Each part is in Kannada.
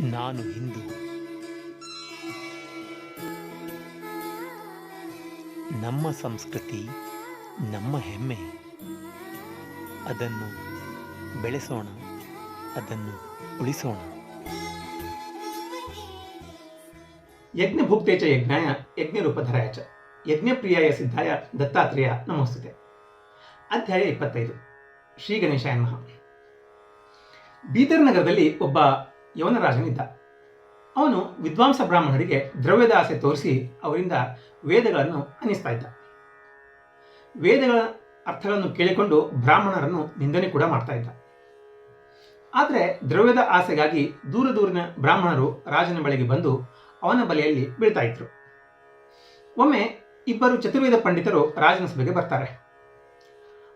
ನಾನು ಹಿಂದೂ. ನಮ್ಮ ಸಂಸ್ಕೃತಿ, ನಮ್ಮ ಹೆಮ್ಮೆ. ಅದನ್ನು ಬೆಳೆಸೋಣ, ಅದನ್ನು ಉಳಿಸೋಣ. ಯಜ್ಞಭುಕ್ತೆ ಚ ಯಜ್ಞಾಯ ಯಜ್ಞರೂಪಧರಾಯ ಚ. ಯಜ್ಞಪ್ರಿಯಾಯ ಸಿದ್ಧಾಯ, ದತ್ತಾತ್ರೇಯ ನಮೋಸ್ತುತೆ. ಅಧ್ಯಾಯ ಇಪ್ಪತ್ತೈದು. ಶ್ರೀ ಗಣೇಶ ನಮಃ. ಬೀದರ್ ನಗರದಲ್ಲಿ ಒಬ್ಬ ಯವನರಾಜನಿದ್ದ ಅವನು ವಿದ್ವಾಂಸ ಬ್ರಾಹ್ಮಣರಿಗೆ ದ್ರವ್ಯದ ಆಸೆ ತೋರಿಸಿ ಅವರಿಂದ ವೇದಗಳನ್ನು ಅನ್ನಿಸ್ತಾ ಇದ್ದ ವೇದಗಳ ಅರ್ಥಗಳನ್ನು ಕೇಳಿಕೊಂಡು ಬ್ರಾಹ್ಮಣರನ್ನು ನಿಂದನೆ ಕೂಡ ಮಾಡ್ತಾ ಇದ್ದ ಆದರೆ ದ್ರವ್ಯದ ಆಸೆಗಾಗಿ ದೂರ ದೂರಿನ ಬ್ರಾಹ್ಮಣರು ರಾಜನ ಬಳಿಗೆ ಬಂದು ಅವನ ಬಲೆಯಲ್ಲಿ ಬೀಳ್ತಾ ಇದ್ರು ಒಮ್ಮೆ ಇಬ್ಬರು ಚತುರ್ವೇದ ಪಂಡಿತರು ರಾಜನ ಸಭೆಗೆ ಬರ್ತಾರೆ.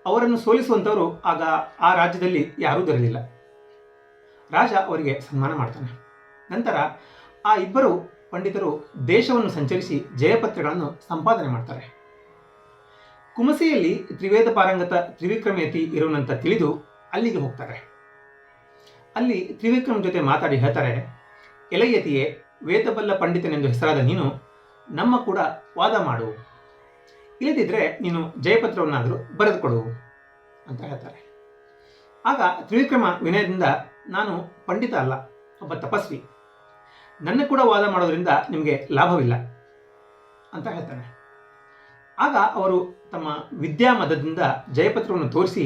ಅವರನ್ನು ಸೋಲಿಸುವಂಥವರು ಆಗ ಆ ರಾಜ್ಯದಲ್ಲಿ ಯಾರೂ ದೊರೆಯಲಿಲ್ಲ. ರಾಜ ಅವರಿಗೆ ಸನ್ಮಾನ ಮಾಡ್ತಾನೆ. ನಂತರ ಆ ಇಬ್ಬರು ಪಂಡಿತರು ದೇಶವನ್ನು ಸಂಚರಿಸಿ ಜಯಪತ್ರಗಳನ್ನು ಸಂಪಾದನೆ ಮಾಡ್ತಾರೆ. ಕುಮಸಿಯಲ್ಲಿ ತ್ರಿವೇದ ಪಾರಂಗತ ತ್ರಿವಿಕ್ರಮೇತಿ ಇರುವನಂತ ತಿಳಿದು ಅಲ್ಲಿಗೆ ಹೋಗ್ತಾರೆ. ಅಲ್ಲಿ ತ್ರಿವಿಕ್ರಮ್ ಜೊತೆ ಮಾತಾಡಿ ಹೇಳ್ತಾರೆ, ಎಲಯತಿಯೇ, ವೇದಬಲ್ಲ ಪಂಡಿತನೆಂದು ಹೆಸರಾದ ನೀನು ನಮ್ಮ ಕೂಡ ವಾದ ಮಾಡು. ಇಲ್ಲದಿದ್ದರೆ ನೀನು ಜಯಪತ್ರವನ್ನಾದರೂ ಬರೆದುಕೊಡು, ಅಂತ ಹೇಳ್ತಾರೆ. ಆಗ ತ್ರಿವಿಕ್ರಮ ವಿನಯದಿಂದ, ನಾನು ಪಂಡಿತ ಅಲ್ಲ, ಒಬ್ಬ ತಪಸ್ವಿ. ನನ್ನ ಕೂಡ ವಾದ ಮಾಡೋದ್ರಿಂದ ನಿಮಗೆ ಲಾಭವಿಲ್ಲ, ಅಂತ ಹೇಳ್ತಾನೆ. ಆಗ ಅವರು ತಮ್ಮ ವಿದ್ಯಾಮದದಿಂದ ಜಯಪತ್ರವನ್ನು ತೋರಿಸಿ,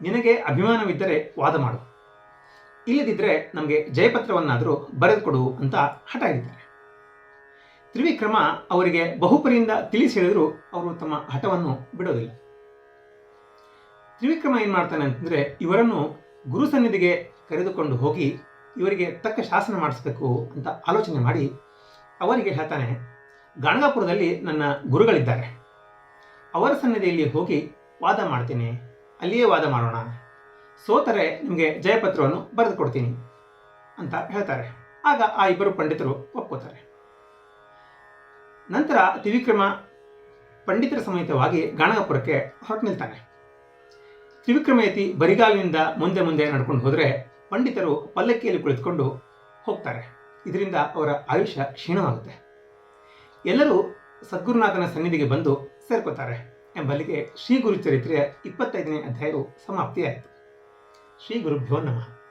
ನಿನಗೆ ಅಭಿಮಾನವಿದ್ದರೆ ವಾದ ಮಾಡು. ಇಲ್ಲದಿದ್ದರೆ ನಮಗೆ ಜಯಪತ್ರವನ್ನಾದರೂ ಬರೆದುಕೊಡು ಅಂತ ಹಠ ಹಿಡಿತಾರೆ ತ್ರಿವಿಕ್ರಮ ಅವರಿಗೆ ಬಹುಪರಿಯಿಂದ ತಿಳಿಸಿ ಹೇಳಿದರೂ, ಅವರು ತಮ್ಮ ಹಠವನ್ನು ಬಿಡೋದಿಲ್ಲ. ತ್ರಿವಿಕ್ರಮ ಏನು ಮಾಡ್ತಾನೆ ಅಂತಂದರೆ ಇವರನ್ನು ಗುರು ಸನ್ನಿಧಿಗೆ ಕರೆದುಕೊಂಡು ಹೋಗಿ ಇವರಿಗೆ ತಕ್ಕ ಶಾಸನ ಮಾಡಿಸ್ಬೇಕು ಅಂತ ಆಲೋಚನೆ ಮಾಡಿ ಅವರಿಗೆ ಹೇಳ್ತಾನೆ, ಗಾಣಗಾಪುರದಲ್ಲಿ ನನ್ನ ಗುರುಗಳಿದ್ದಾರೆ. ಅವರ ಸನ್ನಿಧಿಯಲ್ಲಿ ಹೋಗಿ ವಾದ ಮಾಡ್ತೀನಿ. ಅಲ್ಲಿಯೇ ವಾದ ಮಾಡೋಣ. ಸೋತರೆ ನಿಮಗೆ ಜಯಪತ್ರವನ್ನು ಬರೆದು ಕೊಡ್ತೀನಿ ಅಂತ ಹೇಳ್ತಾರೆ. ಆಗ ಆ ಇಬ್ಬರು ಪಂಡಿತರು ಒಪ್ಕೋತಾರೆ. ನಂತರ ತ್ರಿವಿಕ್ರಮ ಪಂಡಿತರ ಸಮೇತವಾಗಿ ಗಾಣಗಾಪುರಕ್ಕೆ ಹೊರಟು ನಿಲ್ತಾನೆ. ತ್ರಿವಿಕ್ರಮಯತಿ ಬರಿಗಾಲಿನಿಂದ ಮುಂದೆ ಮುಂದೆ ನಡ್ಕೊಂಡು ಹೋದರೆ ಪಂಡಿತರು ಪಲ್ಲಕ್ಕಿಯಲ್ಲಿ ಕುಳಿತುಕೊಂಡು ಹೋಗ್ತಾರೆ. ಇದರಿಂದ ಅವರ ಆಯುಷ್ಯ ಕ್ಷೀಣವಾಗುತ್ತೆ ಎಲ್ಲರೂ ಸದ್ಗುರುನಾಥನ ಸನ್ನಿಧಿಗೆ ಬಂದು ಸೇರ್ಕೋತಾರೆ ಎಂಬಲ್ಲಿಗೆ ಶ್ರೀ ಗುರು ಚರಿತ್ರೆಯ ಇಪ್ಪತ್ತೈದನೇ ಅಧ್ಯಾಯವು ಸಮಾಪ್ತಿಯಾಯಿತು. ಶ್ರೀ ಗುರುಭ್ಯೋ ನಮಃ.